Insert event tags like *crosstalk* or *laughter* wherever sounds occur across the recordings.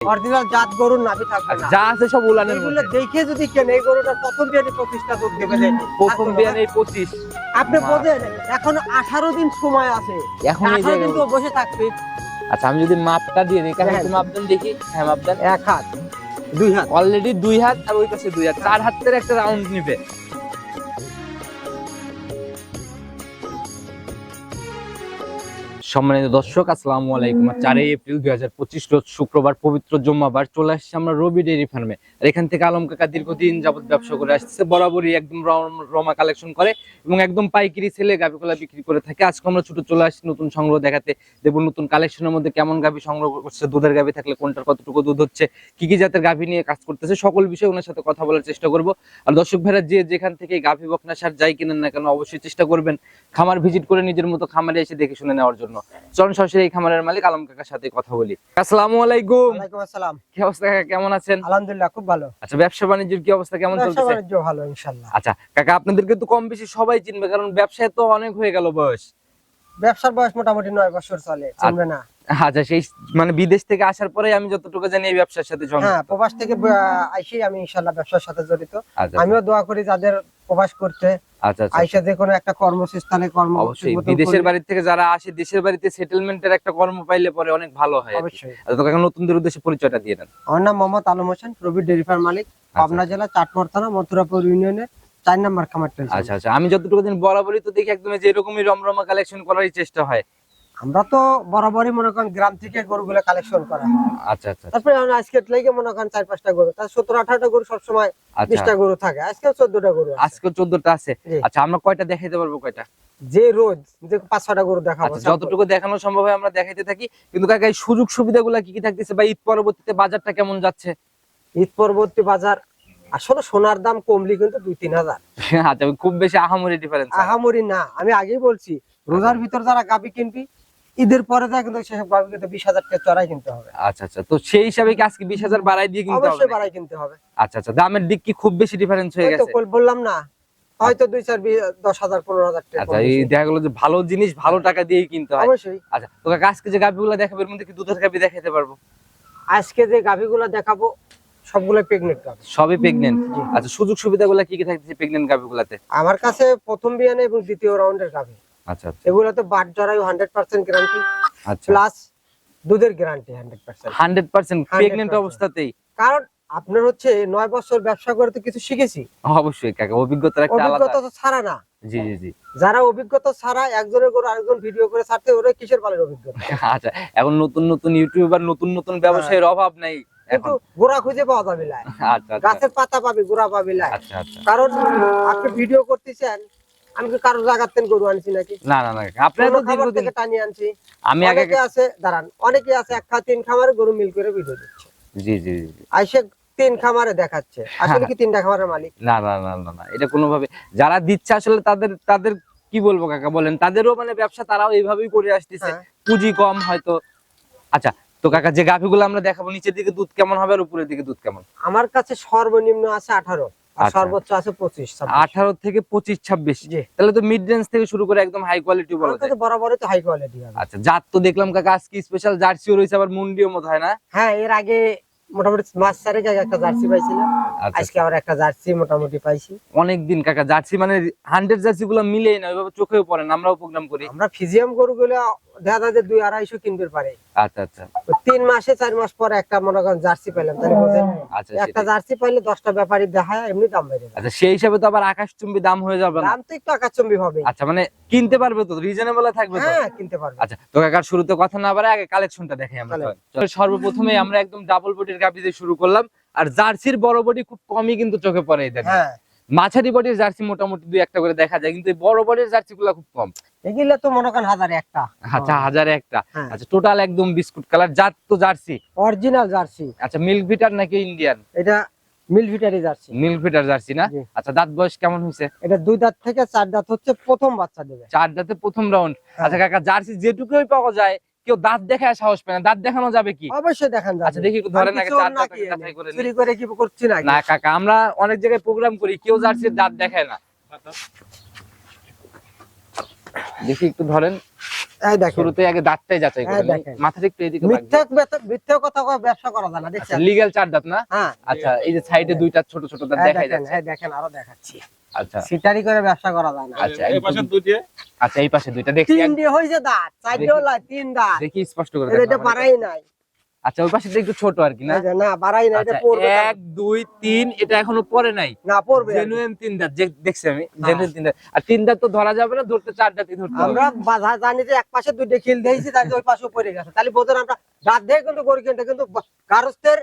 Original জাত গরুর নাভি থাকবে না। যা আছে সব উলানের এগুলো দেখে যদি কেন এই গরুটা প্রথম বিয়ানে দুধ দেবে যে। প্রথম আর তো বিয়ানে পঁচিশ। আপনি। বোঝেন এখন আঠারো দিন সময় আছে। এখন এই আঠারো দিন তো বসে থাকবে। আচ্ছা আমি যদি মাপটা দিয়ে দিই কারণ হ্যাঁ। একটু মাপদান দেখি। হ্যাঁ মাপদান। এক হাত দুই হাত। অলরেডি দুই হাত আর ওই পাশে দুই হাত। চার হাতের একটা রাউন্ড নিবে। সম্মানিত দর্শক আসসালামু আলাইকুম। চারই এপ্রিল দুই হাজার পঁচিশ রোজ শুক্রবার পবিত্র জম্মাবার চলে আসছে আমরা রবি ডেয়ারি ফার্মে আর এখান থেকে আলম কাকা দীর্ঘদিন যাবত ব্যবসা করে আসছে বরাবরই একদম রম- কালেকশন করে এবং একদম পাইকারি ছেলে গাভি কলা বিক্রি করে থাকে। আজকে আমরা ছোট চলে আসছি নতুন সংগ্রহ দেখাতে দেবো নতুন কালেকশনের মধ্যে কেমন গাভি সংগ্রহ করছে দুধের গাভি থাকলে কোনটার কতটুকু দুধ হচ্ছে কি কি জাতের গাভি নিয়ে কাজ করতেছে সকল বিষয়ে ওনার সাথে কথা বলার চেষ্টা করব। আর দর্শক ভাইরা যে যেখান থেকে গাভি বকনা সার যাই কিনেন না কেন অবশ্যই চেষ্টা করবেন। খামার ভিজিট করে নিজের মতো খামারে এসে দেখে শুনে নেওয়ার জন্য। চরণ সরাসরি এই খামারের মালিক আলম কাকার সাথে কথা বলি। আসসালামু আলাইকুম। ওয়ালাইকুম আসসালাম। কি অবস্থা কাকা কেমন আছেন? আলহামদুলিল্লাহ খুব ভালো। আচ্ছা ব্যবসা বাণিজ্যের কি অবস্থা কেমন ব্যবসা বাণিজ্য ভালো ইনশাল্লাহ আচ্ছা কাকা আপনাদেরকে তো কম বেশি সবাই চিনবে কারণ ব্যবসায় তো অনেক হয়ে গেল বয়স। ব্যবসার বয়স মোটামুটি নয় বছর চলে চিনবে না। আচ্ছা সেই মানে বিদেশ থেকে আসার পরে আমি যতটুকু জানি এই ব্যবসার সাথে হ্যাঁ প্রবাস থেকে আইসি আমি ইনশাল্লাহ ব্যবসার সাথে জড়িত। আচ্ছা। আমিও দোয়া করি যাদের প্রবাস করতে আচ্ছা আচ্ছা আইসা যে কোনো একটা কর্মস্থলে কর্ম অবশ্যই বিদেশের বাড়ি থেকে যারা আসে দেশের বাড়িতে সেটেলমেন্টের একটা কর্ম পাইলে পরে অনেক ভালো হয়। অবশ্যই। আচ্ছা, নতুনদের উদ্দেশ্যে পরিচয়টা দিয়ে দেন। আমার নাম মোহাম্মদ আলম হোসেন রবি ডেরি ফার্ম মালিক আচ্ছা। পাবনা জেলা থানা মথুরাপুর ইউনিয়নের চার নাম্বার খামার আচ্ছা আচ্ছা আমি যতটুকু দিন বলা বলি তো দেখি একদম যে এরকমই রমরমা কালেকশন করারই চেষ্টা হয়। আমরা তো বরাবরই মনে করেন গ্রাম থেকে গরুগুলো কালেকশন করা আচ্ছা আচ্ছা তারপরে আমরা আজকে লেগে মনে করেন চার পাঁচটা গরু তার সতেরো আঠারোটা গরু সবসময় আচ্ছা। বিশটা গরু থাকে আজকে চোদ্দটা গরু আজকে চোদ্দটা আছে। আচ্ছা আমরা কয়টা দেখাইতে পারব কয়টা? যে রোজ যে পাঁচ ছটা গরু দেখাবো আচ্ছা যতটুকু দেখানো সম্ভব হয় আমরা দেখাইতে থাকি। কিন্তু কাকা এই সুযোগ সুবিধাগুলো কি কি থাকতেছে বা ঈদ পরবর্তীতে বাজারটা কেমন যাচ্ছে? ঈদ পরবর্তী বাজার আসলে সোনার দাম কমলি কিন্তু দুই তিন হাজার। আচ্ছা খুব বেশি আহামরি ডিফারেন্স আহামরি না আমি আগেই বলছি রোজার ভিতর যারা গাবি কিনবি ঈদের পরে যা কিন্তু সেসব কিন্তু বিশ হাজার টাকা চড়াই কিনতে হবে। আচ্ছা আচ্ছা। তো সেই হিসাবে কি আজকে বিশ হাজার বাড়াই দিয়ে কিনতে হবে অবশ্যই বাড়াই কিনতে হবে। আচ্ছা আচ্ছা। দামের দিক কি খুব বেশি ডিফারেন্স হয়ে তো গেছে? বললাম না। হয়তো দুই চার দশ হাজার পনেরো হাজার টাকা আচ্ছা এই দেখা গেলো যে ভালো জিনিস ভালো টাকা দিয়েই কিনতে হয়। অবশ্যই। আচ্ছা তো কাকা আজকে যে গাভিগুলো দেখাবে এর মধ্যে কি দুধের গাভি দেখাতে পারব? আজকে যে গাভিগুলো দেখাবো সবগুলো প্রেগনেন্ট গাভি। সবই প্রেগনেন্ট আচ্ছা সুযোগ সুবিধাগুলো কি কি থাকতেছে প্রেগনেন্ট গাভিগুলাতে? আমার কাছে প্রথম বিয়ানে এবং দ্বিতীয় রাউন্ডের গাভি। আচ্ছা আচ্ছা। এগুলো তো বাট জরায়ু হান্ড্রেড পার্সেন্ট গ্যারান্টি প্লাস দুধের guarantee hundred percent hundred percent pregnant 100% অবস্থাতেই। কারণ আপনার হচ্ছে নয় বছর ব্যবসা করে তো কিছু শিখেছি। অবশ্যই কাকা একটা আলাদা অভিজ্ঞতা তো ছাড়া না। জি জি জি। যারা অভিজ্ঞতা ছাড়া একজনের করে আরেকজন ভিডিও করে ছাড়তে ওরা কিসের পালের অভিজ্ঞতা? *laughs* আচ্ছা এখন নতুন নতুন ইউটিউবার নতুন নতুন ব্যবসায়ের অভাব নাই কিন্তু গোড়া খুঁজে পাওয়া যাবে না। আচ্ছা আচ্ছা। গাছের পাতা পাবি গোড়া পাবি না। আচ্ছা আচ্ছা। কারণ আপনি ভিডিও করতেছেন আমি কি কারও জায়গাতেন গরু আনছি নাকি? না না না কাকা, তো খাবার দীর্ঘদিন থেকে টানিয়ে আনছি। আমি আগে আছে দাঁড়ান অনেকে আছে এক খা তিন খামারে গরু মিল করে ভিডিও দিচ্ছে জি জি জি। আইসে তিন খামারে দেখাচ্ছে। আসলে কি তিনটা খামারের মালিক? না না না না না এটা কোনোভাবে যারা দিচ্ছে আসলে তাদের তাদের কি বলব কাকা বলেন? তাদেরও মানে ব্যবসা তারাও এইভাবেই করে আসতেছে। হ্যাঁ। পুঁজি কম হয়তো। আচ্ছা তো কাকা যে গাভিগুলো আমরা দেখাবো নিচের দিকে দুধ কেমন হবে আর উপরের দিকে দুধ কেমন? আমার কাছে সর্বনিম্ন আছে আঠারো। সর্বোচ্চ আছে পঁচিশ ছাব্বিশ। আঠারো থেকে পঁচিশ ছাব্বিশ। জি। তাহলে তো মিড রেঞ্জ থেকে শুরু করে একদম হাই কোয়ালিটি বলা যায়। বরাবরই তো হাই কোয়ালিটি হবে। আচ্ছা জাত তো দেখলাম কাকা আজকে স্পেশাল জার্সিও রয়েছে আবার মুন্ডিও মতো হয় না? হ্যাঁ এর আগে মোটামুটি মাস চারেক আগে একটা জার্সি পাইছিলাম। আচ্ছা আজকে আবার একটা জার্সি মোটামুটি পাইছি। অনেক দিন কাকা জার্সি মানে হান্ড্রেড জার্সি গুলো মিলেই না ওইভাবে চোখেও পড়ে না আমরাও প্রোগ্রাম করি। আমরা ফিজিয়াম গরু গুলো দেখা যায় যে দুই আড়াইশো কিনতে পারে। আচ্ছা আচ্ছা। তিন মাসে চার মাস পরে একটা মনে করেন জার্সি পেলাম তাহলে বোঝেন? আচ্ছা একটা জার্সি পাইলে দশটা ব্যাপারী দেখায় এমনি দাম বেড়ে যায়। আচ্ছা সেই হিসাবে তো আবার আকাশচুম্বী দাম হয়ে যাবে না। দাম তো একটু আকাশচম্বী হবে আচ্ছা মানে কিনতে পারবে তো রিজনেবল থাকবে তো? হ্যাঁ কিনতে পারবে। আচ্ছা তো কাকার শুরুতে কথা না বাড়ে আগে কালেকশনটা দেখে আমরা সর্বপ্রথমে আমরা একদম ডাবল বডির গাভি দিয়ে শুরু করলাম। আর জার্সির বড় বডি খুব কমই কিন্তু চোখে পড়ে এই দেখেন। হ্যাঁ। মাঝারি বডির জার্সি মোটামুটি দুই একটা করে দেখা যায় কিন্তু বড় বডির জার্সি গুলা খুব কম। এগুলো তো মনে করেন হাজারে একটা। আচ্ছা হাজারে একটা। হ্যাঁ। আচ্ছা টোটাল একদম বিস্কুট কালার জাত তো জার্সি। Original jersey. আচ্ছা মিল্ক ভিটার নাকি ইন্ডিয়ান এটা মিলভিটারি জার্সি। জার্সি না? আচ্ছা দাঁত বয়স কেমন হয়েছে? এটা দুই দাঁত থেকে চার দাঁত হচ্ছে প্রথম বাচ্চা দেবে। চার দাঁতে প্রথম রাউন্ড হ্যাঁ। আচ্ছা কাকা জার্সি যেটুকুই পাওয়া যায় কেউ দাঁত দেখায় সাহস পায় না। দাঁত দেখানো যাবে কি? অবশ্যই দেখান যাবে। আচ্ছা দেখি একটু ধরেন আগে চার দাঁত যাচাই করে চুরি করে কি করছি নাকি? না কাকা আমরা অনেক জায়গায় প্রোগ্রাম করি কেউ জার্সির দাঁত দেখায় না। দেখি একটু ধরেন শুরুতে আগে দাঁতটাই যাচাই করে দেখেন। একটু এদিকে মিথ্যা মিথ্যা কথা কয়ে ব্যবসা করা যায় না দেখছেন? লিগ্যাল চার দাঁত না? হ্যাঁ। আচ্ছা এই যে সাইডে দুইটা ছোট ছোট দাঁত যাচ্ছে। দেখেন আরও দেখাচ্ছি। আচ্ছা। সিটারি করে ব্যবসা করা যায় না। আচ্ছা এই পাশে দুটি আচ্ছা এই পাশে দুইটা দেখি তিন দিয়ে দাঁত চারটেও লাই তিন দাঁত। দেখি স্পষ্ট করে এটা নাই। আচ্ছা ওই পাশে একটু ছোট আর কি না? না বাড়াই নাই এটা পড়বে এক দুই তিন এটা এখনও পরে নাই? না পড়বে। জেনুইন তিন দাঁত দেখছি আমি। জেনুইন তিন দাঁত। আর তিন দাঁত তো ধরা যাবে না ধরতে চার দাঁতই ধরতে হবে। আমরা বাধা জানি যে এক পাশে দুইটা খিল দিয়েছি তার ওই পাশে পড়ে গেছে। তাহলে বোধহয় আমরা দাঁত দিয়ে কিন্তু গরু কিনতে কিন্তু গারস্থের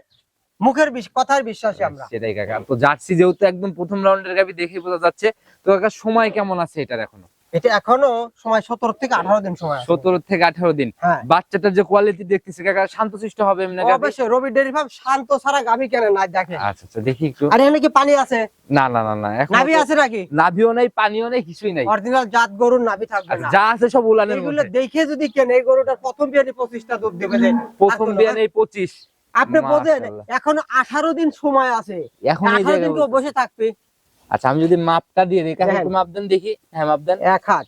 মুখের কথার বিশ্বাসী আমরা। সেটাই কাকা। তো জার্সি যেহেতু একদম প্রথম রাউন্ডের গাবি দেখে বোঝা যাচ্ছে। তো কাকা সময় কেমন আছে এটার এখনও? এটা এখনও সময় সতেরো থেকে আঠারো দিন সময় সতেরো থেকে আঠারো দিন। হ্যাঁ। বাচ্চাটার যে কোয়ালিটি দেখতেছি কাকা শান্তশিষ্ট হবে এমনি গাভী? অবশ্যই রবি ডেরি ফার্ম শান্ত ছাড়া গাভি কেনে না দেখে। আচ্ছা আচ্ছা দেখি একটু। আর এখানে কি পানি আছে? না না না না এখন নাভি আছে নাকি? নাভিও নাই পানিও নাই কিছুই নাই। অরিজিনাল জাত গরুর নাভি থাকবে আচ্ছা, না। যা আছে সব উলানের এগুলো দেখে যদি কেনে এই গরুটার প্রথম বিয়ানি পঁচিশটা দুধ দেবে প্রথম কোনো- পঁচিশ। আপনি বোঝেন মাশাআল্লাহ। এখনও আঠারো দিন সময় আছে। এখন আঠারো দিন বসে থাকবে। আচ্ছা আমি যদি মাপটা দিয়ে দিই। একটু মাপ দেন দেখি। হ্যাঁ মাপ দেন। এক হাত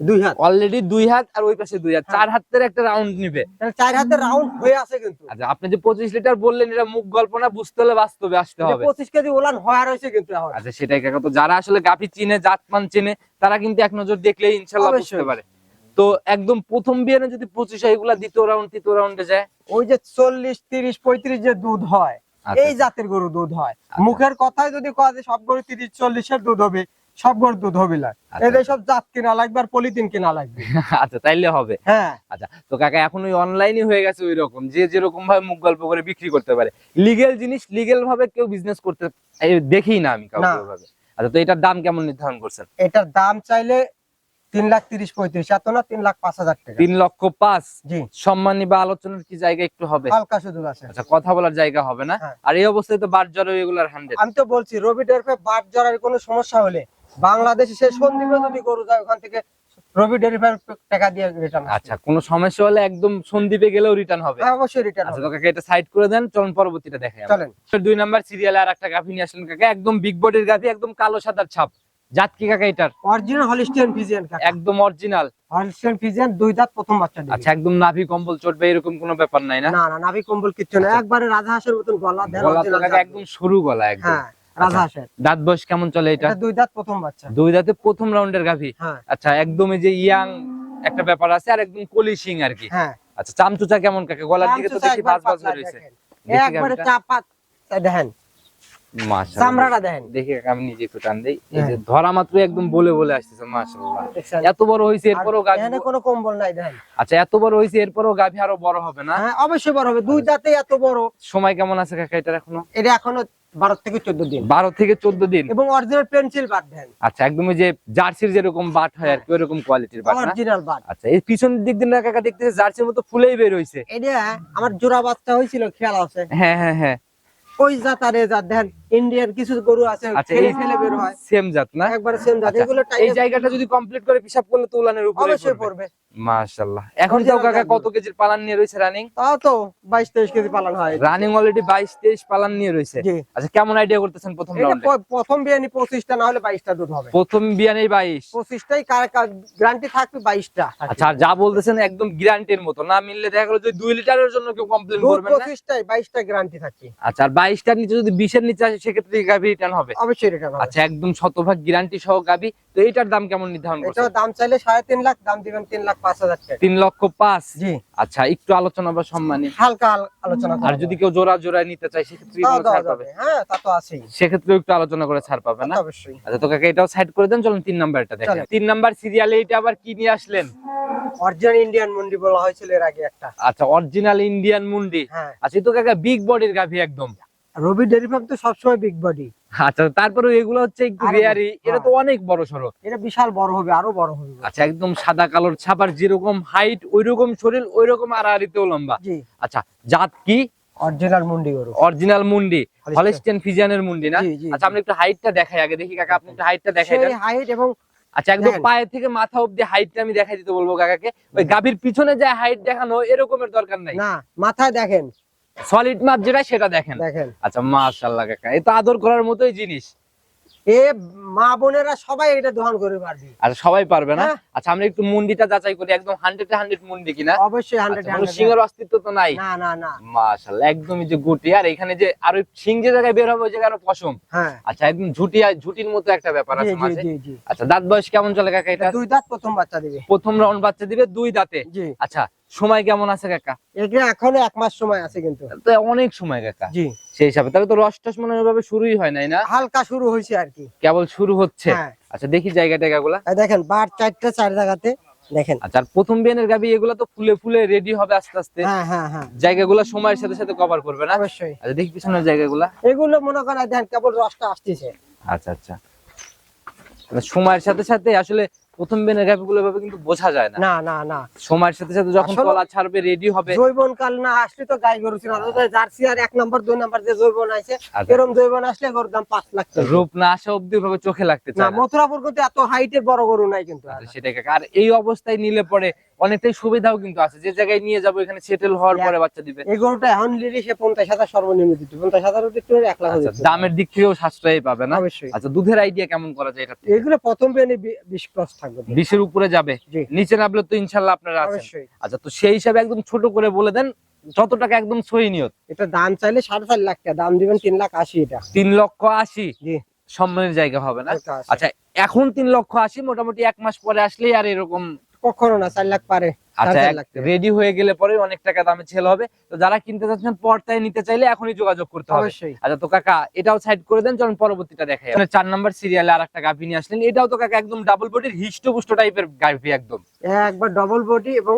দুই হাত। অলরেডি দুই হাত আর ওই পাশে দুই হাত। চার হাতের একটা রাউন্ড নিবে। চার হাতের রাউন্ড হয়ে আছে কিন্তু। আচ্ছা আপনি যে পঁচিশ লিটার বললেন এটা মুখ গল্প না বুঝতে হলে বাস্তবে আসতে হবে। পঁচিশ কেজি ওলান হওয়া রয়েছে কিন্তু আচ্ছা সেটাই কাকা। তো যারা আসলে গাভী চিনে জাতমান চিনে তারা কিন্তু এক নজর দেখলেই ইনশাল্লাহ বুঝতে পারে। তো একদম প্রথম বিয়ানে যদি পঁচিশ হয় এগুলা দ্বিতীয় রাউন্ড তৃতীয় রাউন্ডে যায়। ওই যে চল্লিশ তিরিশ পঁয়ত্রিশ যে দুধ হয় আচ্ছা, এই জাতের গরু দুধ হয়। মুখের কথায় যদি কয় যে সব গরু তিরিশ চল্লিশের দুধ হবে সব গরু দুধ হবে না। আচ্ছা। এদের সব জাত কিনা লাগবে আর পলিথিন কিনা লাগবে। *laughs* আচ্ছা তাইলে হবে। হ্যাঁ। আচ্ছা তো কাকা এখন ওই অনলাইনই হয়ে গেছে ওই রকম যে যেরকম ভাবে মুখ গল্প করে বিক্রি করতে পারে। লিগেল জিনিস লিগেল ভাবে কেউ বিজনেস করতে দেখি না আমি কাউকে আচ্ছা তো এটার দাম কেমন নির্ধারণ করছেন? এটার দাম চাইলে তিন লাখ তিরিশ পঁয়ত্রিশ এত না তিন লাখ পাঁচ হাজার টাকা। তিন লক্ষ পাঁচ। জি। সম্মানী বা আলোচনার কি জায়গা একটু হবে? হালকা সুযোগ আছে। আচ্ছা কথা বলার জায়গা হবে না। হ্যাঁ। আর এই অবস্থায় তো বার জ্বর এগুলার হান্ড্রেড আমি তো বলছি রবি ডেরফে বাট জড়ার কোনো সমস্যা হলে বাংলাদেশে সে সন্দীপে যদি গরু যায় ওখান থেকে রবি টাকা দিয়ে রিটার্ন আচ্ছা কোনো সমস্যা হলে একদম সন্দীপে গেলেও রিটার্ন হবে। অবশ্যই রিটার্ন আচ্ছা কাকা এটা সাইড করে দেন চলুন পরবর্তীটা দেখে চলেন। দুই নাম্বার সিরিয়ালে আর একটা গাভী নিয়ে আসলেন কাকা একদম বিগ বডির গাভী একদম কালো সাদার ছাপ। জাত কি কাকা এটার? অরিজিনাল হলিস্টিয়ান ফিজিয়ান একদম অরিজিনাল হলিস্টিয়ান ফিজিয়ান দুই দাঁত প্রথম বাচ্চা দিবে আচ্ছা একদম নাভি কম্বল চটবে এরকম কোনো ব্যাপার নাই না? না না নাভি কম্বল কিচ্ছু না একবারে রাজা হাঁসের মতন গলা দেন গলা কাকা একদম সরু গলা একদম। হ্যাঁ রাজা হাঁসের। দাঁত বয়স কেমন চলে এটা? দুই দাঁত প্রথম বাচ্চা। দুই দাঁতে প্রথম রাউন্ডের গাভী? হ্যাঁ। আচ্ছা একদম এই যে ইয়াং একটা ব্যাপার আছে আর একদম আর কি। হ্যাঁ। আচ্ছা চামচুচা কেমন কাকে? গলার দিকে তো চামচুচা দেখি একবার বাজ বাজ রয়েছে দেখেন। একবারে চাপা দেখেন। মাশাআল্লাহ চামড়াটা দেখি আমি নিজে একটু টান দেই। এই যে হ্যাঁ। ধরা মাত্র একদম বলে বলে আসতেছে মাশাআল্লাহ। এত বড় হইছে এরপরও আর গাভী এখানে কোনো কম্বল নাই আচ্ছা এত বড় হইছে এরপরও আরও বড় হবে না? হ্যাঁ অবশ্যই বড় হবে। দুই দাঁতে এত বড়। সময় কেমন আছে কাকা এখনও? এটা এখনও বারো থেকে চোদ্দ দিন। বারো থেকে চোদ্দ দিন? এবং অরিজিনাল পেন্সিল বাট দেন। আচ্ছা একদম ওই যে জার্সির যেরকম বাট হয় আর কি ওরকম কোয়ালিটির বাট অরিজিনাল বাট। আচ্ছা এই পিছনের দিক দিয়ে না কাকা দেখতেছে জার্সির মতো ফুলেই বের হইছে। এটা আমার জোড়া বাচ্চা হয়েছিল খেয়াল আছে? হ্যাঁ হ্যাঁ হ্যাঁ। ওই জাত আর এই ইন্ডিয়ান কিছু গরু আছে আচ্ছা ফেলে এই ফেলে বের হয়। সেম জাত না? একবারে সেম জাত। আচ্ছা, এগুলো এই জায়গাটা যদি কমপ্লিট করে পিসাব করলে তো উলানের উপরে অবশ্যই পড়বে। মাশাআল্লাহ। এখন তাও কাকা কত কেজির পালান নিয়ে রয়েছে রানিং? তাও তো বাইশ তেইশ কেজি পালন হয়। রানিং অলরেডি বাইশ তেইশ পালান নিয়ে রয়েছে। আচ্ছা কেমন আইডিয়া করতেছেন প্রথম রাউন্ডে প্রথম বিয়ানি পঁচিশটা না হলে বাইশটা দুধ হবে। প্রথম বিয়ানেই বাইশ। পঁচিশটাই গ্যারান্টি থাকবে বাইশটা। আচ্ছা আর যা বলতেছেন একদম গ্যারান্টির মতো। না মিললে দেখা গেলো যে দুই লিটারের জন্য কেউ কমপ্লেন দুধ করবেন না। পঁচিশটাই বাইশটা গ্যারান্টি থাকবে। আচ্ছা আর বাইশটার নিচে যদি বিশের নিচে আসে সেক্ষেত্রে গাভি রিটার্ন হবে। অবশ্যই রিটার্ন আচ্ছা একদম শতভাগ গ্যারান্টি সহ গাভি। তো এইটার দাম কেমন নির্ধারণ এটা দাম চাইলে সাড়ে তিন লাখ দাম দিবেন তিন লাখ পাঁচ হাজার টাকা। তিন লক্ষ পাঁচ? জি। আচ্ছা একটু আলোচনা বা সম্মানী। হালকা আলোচনা আর যদি কেউ জোড়া জোড়ায় নিতে চায় সেক্ষেত্রে কোনো ছাড় পাবে। হ্যাঁ তা তো আছেই। সেক্ষেত্রেও একটু আলোচনা করে ছাড় পাবে না? অবশ্যই। আচ্ছা তো কাকা এটাও সাইড করে দেন চলুন তিন নাম্বারটা দেখেন চলেন। তিন নাম্বার সিরিয়ালে এটা আবার কি নিয়ে আসলেন? অরিজিনাল ইন্ডিয়ান মন্ডি বলা হয়েছিল এর আগে একটা। আচ্ছা অরিজিনাল ইন্ডিয়ান মুন্ডি। হ্যাঁ। আচ্ছা তো কাকা বিগ বডির গাভি একদম। রবি ডেরি ফার্ম তো সবসময় বিগ বডি আচ্ছা তারপরে এগুলো হচ্ছে একটু রেয়ারি এটা তো অনেক বড় এটা বিশাল বড় হবে আরও বড় হবে। আচ্ছা একদম সাদা কালোর ছাপার যেরকম হাইট ওই রকম শরীর ওই রকম আড়াআড়িতেও লম্বা। আচ্ছা জাত কি? অরিজিনাল মন্ডি গরু। অরিজিনাল মুন্ডি হলিস্টেন ফিজিয়ানের মুন্ডি না? আচ্ছা আমরা একটু হাইটটা দেখাই আগে দেখি কাকা আপনি একটু হাইটটা দেখাই দেন। হাইট এবং আচ্ছা একদম। পায়ে থেকে মাথা অব্দি হাইটটা আমি দেখাই দিতে বলব কাকাকে। ওই গাভীর পিছনে যে হাইট দেখানো এরকমের দরকার নাই। না মাথায় দেখেন। সলিড মাপ যেটা সেটা দেখেন। দেখেন। আচ্ছা মাশাআল্লাহ কাকা এ তো আদর করার মতোই জিনিস। এ মা বোনেরা সবাই এটা দহন করে পারবে। আচ্ছা সবাই পারবে না? হ্যাঁ। আচ্ছা আমরা একটু মুন্ডিটা যাচাই করি একদম হান্ড্রেড হান্ড্রেড মুন্ডি কিনা? অবশ্যই হান্ড্রেড আচ্ছা, কোনো সিংহের অস্তিত্ব তো নাই? না না না। মাশাআল্লাহ একদমই যে গুটি আর এখানে যে আর ওই সিং যে জায়গায় বের হবে ওই জায়গায় আরও পশম। হ্যাঁ। আচ্ছা একদম ঝুটি আর ঝুটির মতো একটা ব্যাপার আছে মাঝে। আচ্ছা দাঁত বয়স কেমন চলে কাকা এটা? দুই দাঁত প্রথম বাচ্চা দিবে। প্রথম রাউন্ড বাচ্চা দিবে দুই দাঁতে। আচ্ছা সময় কেমন আছে কাকা? এখনও এক মাস সময় আছে কিন্তু। তো অনেক সময় কাকা। জি। সেই হিসাবে। তাহলে তো রস টস মনে হয় ওইভাবে শুরুই হয় নাই না? হালকা শুরু হয়েছে আর কি। কেবল শুরু হচ্ছে? হ্যাঁ। আচ্ছা দেখি জায়গা টাকাগুলা। এই দেখেন বার চারটা চার জায়গাতে দেখেন। আচ্ছা প্রথম বিয়ানের গাবি এগুলো তো ফুলে ফুলে রেডি হবে আস্তে আস্তে। হ্যাঁ হ্যাঁ হ্যাঁ। জায়গাগুলো সময়ের সাথে সাথে কভার করবে না? অবশ্যই। আচ্ছা দেখি পিছনের জায়গাগুলা। এগুলো মনে করেন দেখেন কেবল রসটা আসতেছে। আচ্ছা আচ্ছা। মানে সময়ের সাথে সাথে আসলে প্রথম বেনের গাবি গুলো কিন্তু বোঝা যায় না না না না সময়ের সাথে সাথে যখন কলা তলা ছাড়বে রেডি হবে জৈবন কাল না আসলে তো গাই গরু ছিল জার্সি আর এক নম্বর দুই নম্বর যে জৈবন আছে আচ্ছা। এরকম জৈবন আসলে গরুর দাম পাঁচ লাখ টাকা। রূপ না আসা অব্দি ভাবে চোখে লাগতে না চায় না। মথুরাপুর কিন্তু এত হাইটের বড় গরু নাই কিন্তু। আচ্ছা, সেটাই আর এই অবস্থায় নিলে পরে অনেকটাই সুবিধাও কিন্তু আছে। যে জায়গায় নিয়ে যাব এখানে সেটেল হওয়ার পরে বাচ্চা দিবে। এই গরুটা এখন লিলি সে পঞ্চাশ হাজার সর্বনিম্ন দিত পঞ্চাশ হাজার এক লাখ আচ্ছা দামের দিক থেকেও সাশ্রয়ী পাবে না? অবশ্যই। আচ্ছা দুধের আইডিয়া কেমন করা যায় এটা এগুলো প্রথম বেনে বিশ ক্রস থাকবে। বিশের উপরে যাবে? নিচে নামলে তো ইনশাল্লাহ আপনারা অবশ্যই। আচ্ছা তো সেই হিসাবে একদম ছোট করে বলে দেন যত টাকা একদম সহি নিয়ত। এটা দাম চাইলে সাড়ে চার লাখ টাকা দাম দিবেন তিন লাখ আশি এটা। তিন লক্ষ আশি? সম্মানের জায়গা হবে না? আচ্ছা এখন তিন লক্ষ আশি মোটামুটি এক মাস পরে আসলেই আর এরকম কখনো না চার লাখ পারে আচ্ছা। রেডি হয়ে গেলে পরে অনেক টাকা দামে ছেলে হবে। তো যারা কিনতে চাচ্ছেন পর্দায় নিতে চাইলে এখনই যোগাযোগ করতে হবে। আচ্ছা তো কাকা এটাও সাইড করে দেন চলুন পরবর্তীটা দেখাই। চার নাম্বার সিরিয়ালে আর একটা গাভি নিয়ে আসলেন। এটাও তো কাকা একদম ডাবল বডির হিষ্টপুষ্ট টাইপের গাভি একদম। একবার ডাবল বডি এবং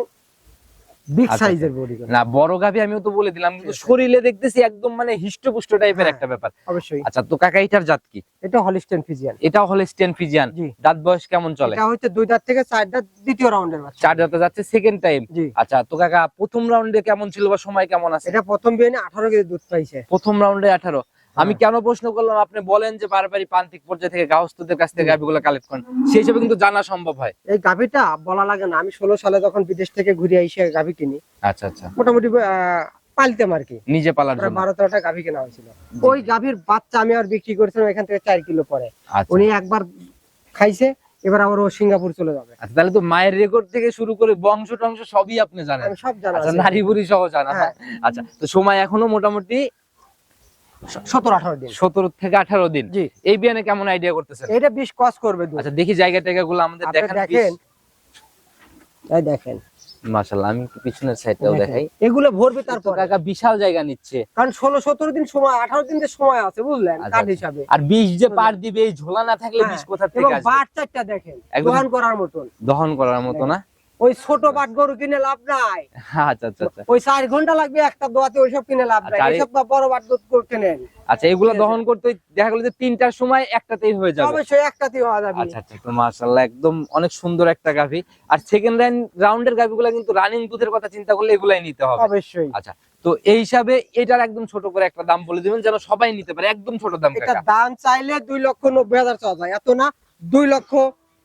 বিগ আচ্ছা, সাইজের বডি না বড় গাভি আমিও তো বলে দিলাম কিন্তু শরীরে দেখতেছি একদম মানে হিষ্টপুষ্ট টাইপের হ্যাঁ। একটা ব্যাপার। অবশ্যই। আচ্ছা তো কাকা এটার জাত কি? এটা হলিস্টেন ফিজিয়ান এটাও হলে স্টেন ফিজিয়ান দাঁত বয়স কেমন চলে? এটা হচ্ছে দুই দাঁত থেকে চার দাঁত দ্বিতীয় রাউন্ডের বাচ্চা। চার দাঁতে যাচ্ছে সেকেন্ড টাইম আচ্ছা তো কাকা প্রথম রাউন্ডে কেমন ছিল বা সময় কেমন আছে? এটা প্রথম বিয়ানে আঠারো কেজি দুধ পাইছে। প্রথম রাউন্ডে আঠারো। আমি। কেন প্রশ্ন করলাম? আপনি বলেন যে পারপারি প্রান্তিক পর্যায়ে থেকে গাহস্থদের কাছ থেকে। গাভিগুলো কালেক্ট করেন। সেই হিসেবে কিন্তু জানা সম্ভব হয়। এই গাভিটা বলা লাগে না। আমি ষোলো সালে যখন বিদেশ থেকে ঘুরে এসে গাভি কিনি আচ্ছা আচ্ছা। মোটামুটি পালতাম আর কি। নিজে পালার জন্য। বারো তেরোটা গাভি কেনা হয়েছিল। ওই গাভির বাচ্চা আমি আর বিক্রি করেছিলাম এখান থেকে চার কিলো পরে। আচ্ছা। উনি একবার খাইছে এবার আবার ও সিঙ্গাপুর চলে যাবে। আচ্ছা, তাহলে তো মায়ের রেকর্ড থেকে শুরু করে বংশ টংশ সবই আপনি জানেন। আমি সব জানা নারী বুড়ি সহ জানা। হ্যাঁ। আচ্ছা তো সময় এখনও মোটামুটি সতেরো আঠারো দিন। সতেরো থেকে আঠারো দিন। এই বিয়ানে কেমন আইডিয়া করতেছেন? এটা বিশ কস করবে আচ্ছা দেখি জায়গা টাইগা গুলো আমাদের দেখেন। দেখেন। এই আমি পিছনের সাইডটাও দেখাই। এগুলো ভরবে তারপর। কাকা বিশাল জায়গা নিচ্ছে। কারণ ষোলো সতেরো দিন সময় আঠারো দিন যে সময় আছে বুঝলেন? আচ্ছা, আচ্ছা। হিসাবে। আর বিষ যে পার দিবে এই ঝোলা না থাকলে হ্যাঁ, বিষ কোথা থেকে আসবে? বাট চারটা দেখেন দহন করার মতন। দহন করার মতো না? ওই ছোট বাট গরু কিনে লাভ নাই। আচ্ছা আচ্ছা আচ্ছা। ওই চার ঘণ্টা লাগবে একটা দোয়াতে ওইসব কিনে লাভ নাই। আচ্ছা, এই- এইসব বা বড় বাট দুধ গরু কিনেন আচ্ছা এগুলো দহন করতে দেখা গেলো যে তিনটার সময় একটাতেই হয়ে যাবে। অবশ্যই একটাতেই হওয়া যাবে। আচ্ছা আচ্ছা তো মাশাআল্লাহ একদম অনেক সুন্দর একটা গাভি। আর সেকেন্ড রাউন্ডের গাভিগুলো কিন্তু রানিং দুধের কথা চিন্তা করলে এগুলাই নিতে হবে। অবশ্যই। আচ্ছা তো এই হিসাবে এটার একদম ছোট করে একটা দাম বলে দিবেন যেন সবাই নিতে পারে। একদম ছোট দাম এটা দাম চাইলে দুই লক্ষ নব্বই হাজার চাওয়া যায়। এত না দুই লক্ষ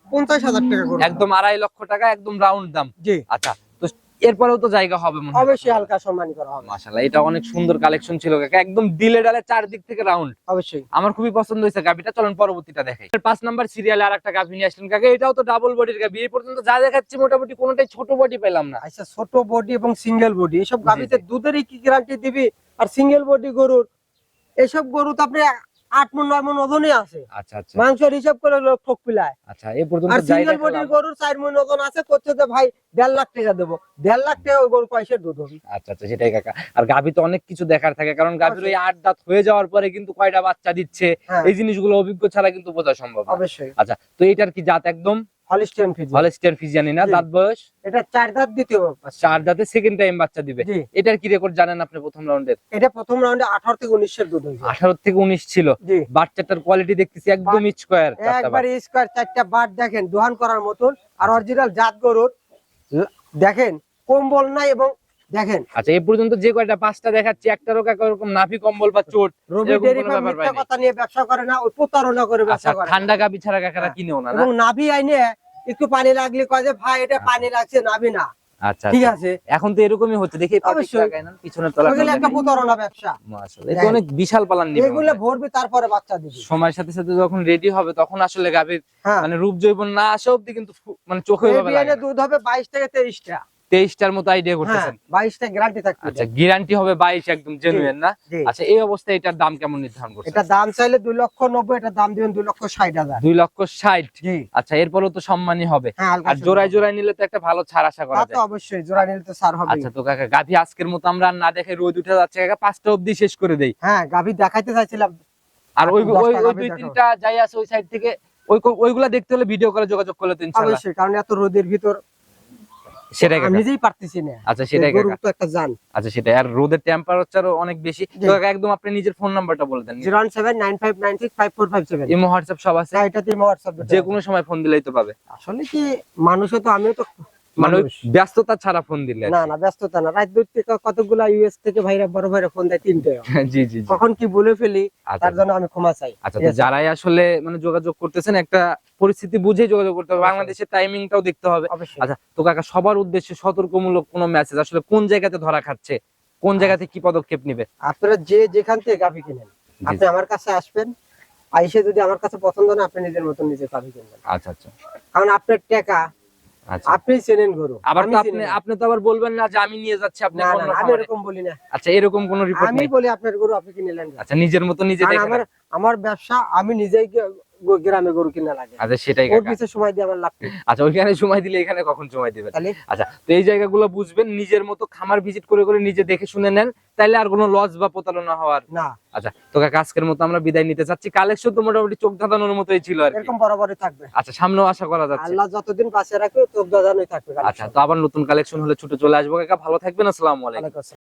পঞ্চাশ হাজার টাকা করে। একদম আড়াই লক্ষ টাকা একদম রাউন্ড দাম। জি। আচ্ছা তো এরপরেও তো জায়গা হবে মনে অবশ্যই হালকা সম্মানী করা হবে। মাশাআল্লাহ এটা অনেক সুন্দর কালেকশন ছিল কাকা। একদম দিলে ডালে চারদিক থেকে রাউন্ড অবশ্যই। আমার খুবই পছন্দ হয়েছে গাভিটা চলেন পরবর্তীটা দেখাই। পাঁচ নাম্বার সিরিয়ালে আর একটা গাভি নিয়ে আসলেন কাকা। এটাও তো ডাবল বডির গাভি। এই পর্যন্ত যা দেখাচ্ছি মোটামুটি কোনোটাই ছোট বডি পেলাম না। আচ্ছা ছোট বডি এবং সিঙ্গেল বডি এসব জি। দুধেরই কি গ্যারান্টি দিবি? আর সিঙ্গেল বডি গরুর এসব গরু তো আপনি আট মন নয় মন ওজনই আছে। আচ্ছা আচ্ছা। মাংসের হিসাব করে লোক ঠোক পিলায়। আচ্ছা এই পর্যন্ত আর সিঙ্গেল বডির গরুর চার মন ওজন আছে করছে যে ভাই দেড় লাখ টাকা দেবো। দেড় লাখ টাকা ওই গরু পয়সা দুধ হবে। আচ্ছা আচ্ছা সেটাই কাকা। আর গাভী তো অনেক কিছু দেখার থাকে কারণ গাভীর ওই আট দাঁত হয়ে যাওয়ার পরে কিন্তু কয়টা বাচ্চা দিচ্ছে হ্যাঁ, এই জিনিসগুলো অভিজ্ঞ ছাড়া কিন্তু বোঝা সম্ভব অবশ্যই। আচ্ছা তো এটার কি জাত একদম? হলিস্টিয়ান হলস্টিয়ান ফিজিয়ানি না দাঁত বয়স? এটা চার দাঁত দ্বিতীয় বাচ্চা। চার দাঁতে সেকেন্ড টাইম বাচ্চা দিবে। এটার কি রেকর্ড জানেন আপনি প্রথম রাউন্ডের এটা প্রথম রাউন্ডে আঠারো থেকে উনিশের দুধ হয়েছে। আঠারো থেকে উনিশ ছিল। বাচ্চাটার কোয়ালিটি দেখতেছি একদম স্কোয়ার একবার স্কোয়ার চারটা বাট দেখেন দোহান করার মতন। আর অরিজিনাল জাত গরুর দেখেন কম্বল নাই এবং দেখেন। আচ্ছা এই পর্যন্ত যে কয়টা পাঁচটা দেখাচ্ছি একটারও কাকা ওরকম নাভি কম্বল বা চোট এরকম। কথা নিয়ে ব্যবসা করে না ওই প্রতারণা করে আচ্ছা ব্যবসা করে। ঠান্ডা গাভি ছাড়া কাকারা। কিনেও না না? এবং নাভি আইনে একটু পানি লাগলে কয় যে ভাই এটা পানি লাগছে নাবি না। আচ্ছা ঠিক আচ্ছা। আছে। এখন তো এরকমই হচ্ছে দেখি তলা একটা প্রতারণা ব্যবসা। এটা অনেক বিশাল পালান নিবে এগুলো ভরবি তারপরে বাচ্চা দিবি। সময়ের সাথে সাথে যখন রেডি হবে তখন আসলে গাভীর হ্যাঁ। মানে রূপ জৈবন না আসা অব্দি কিন্তু মানে চোখে দুধ হবে বাইশ থেকে তেইশটা। তেইশটার মতো আইডিয়া হ্যাঁ করতেছেন। বাইশটা গ্যারান্টি থাকবে আচ্ছা গ্যারান্টি হবে বাইশ একদম জেনুইন না? আচ্ছা এই অবস্থায় এটার দাম কেমন নির্ধারণ করছেন? এটা দাম চাইলে দুই লক্ষ নব্বই এটা দাম দিবেন দুই লক্ষ ষাট হাজার। দুই লক্ষ ষাট। আচ্ছা এরপরও তো সম্মানই হবে। হ্যাঁ আর। জোড়ায় জোড়ায় নিলে তো একটা ভালো ছাড় আশা করা তো যায়। অবশ্যই জোড়া নিলে তো সার হবে আচ্ছা তো কাকা গাভী আজকের মতো আমরা না দেখে রোদ উঠে যাচ্ছে কাকা পাঁচটা অবধি শেষ করে দেই। হ্যাঁ গাভী দেখাইতে চাইছিলাম। আর ওই ওই ওই দুই তিনটা যাই আছে ওই সাইড থেকে ওই ওইগুলা দেখতে হলে ভিডিও করে যোগাযোগ করলে তো ইনশাআল্লাহ। অবশ্যই কারণ এত রোদের ভিতর সেটাই আমি নিজেই পারতেছি না। আচ্ছা সেটাই গরু তো একটা জান আচ্ছা সেটাই। আর রোদের টেম্পারেচারও অনেক বেশি। তো একদম আপনি নিজের ফোন নাম্বারটা বলে দেন। ইমো সব আছে? এটাতে যে কোনো সময় ফোন দিলেই তো পাবে। আসলে কি মানুষও তো আমিও তো মানে। ব্যস্ততা ছাড়া ফোন দিলে না না ব্যস্ততা না। রাত দুই থেকে কতগুলা ইউএস থেকে ভাইরা বড় ভাইরা ফোন দেয় তিনটে কি। *laughs* জি জি জি। কখন কি বলে ফেলি আচ্ছা তার জন্য আমি ক্ষমা চাই। আচ্ছা তো যারাই আসলে মানে যোগাযোগ করতেছেন একটা পরিস্থিতি বুঝে যোগাযোগ করতে হবে। বাংলাদেশের টাইমিংটাও দেখতে হবে। আচ্ছা তো কাকা সবার উদ্দেশ্যে সতর্কমূলক কোনো মেসেজ আসলে কোন জায়গাতে ধরা খাচ্ছে? কোন জায়গাতে কি পদক্ষেপ নিবে? আপনারা যে যেখান থেকে গাভি কিনেন আপনি আমার কাছে আসবেন আইসে যদি আমার কাছে পছন্দ না আপনি নিজের মতন নিজে গাভি কিনবেন। আচ্ছা আচ্ছা। কারণ আপনার টাকা আচ্ছা আপনি চেনেন গরু। আবার আপনি আপনি তো আবার বলবেন না যে আমি নিয়ে যাচ্ছি আপনি আমি এরকম বলি না। আচ্ছা এরকম কোনো রিপোর্ট আমি বলি আপনার গরু আপনি কিনে নেন। আচ্ছা নিজের মতো নিজে আমার আমার ব্যবসা আমি নিজেই গ্রামে গরু কিনা লাগে। আচ্ছা সেটাই ওর পিছে সময় দিয়ে আমার লাভ আচ্ছা ওইখানে সময় দিলে এখানে কখন সময় দিবেন? আচ্ছা তো এই জায়গাগুলো বুঝবেন নিজের মতো খামার ভিজিট করে করে নিজে দেখে শুনে নেন তাইলে আর কোনো লস বা প্রতারণা হওয়ার না। আচ্ছা তো কাকা আজকের মতো আমরা বিদায় নিতে চাচ্ছি কালেকশন তো মোটামুটি চোখ ধাঁধানোর মতোই ছিল আর এরকম বরাবরই থাকবে। আচ্ছা সামনেও আশা করা যাচ্ছে। আল্লাহ যতদিন পাশে রাখবে চোখ দাদানই থাকবে আচ্ছা তো আবার নতুন কালেকশন হলে ছুটে চলে আসব কাকা। ভালো থাকবেন আসসালামু আলাইকুম।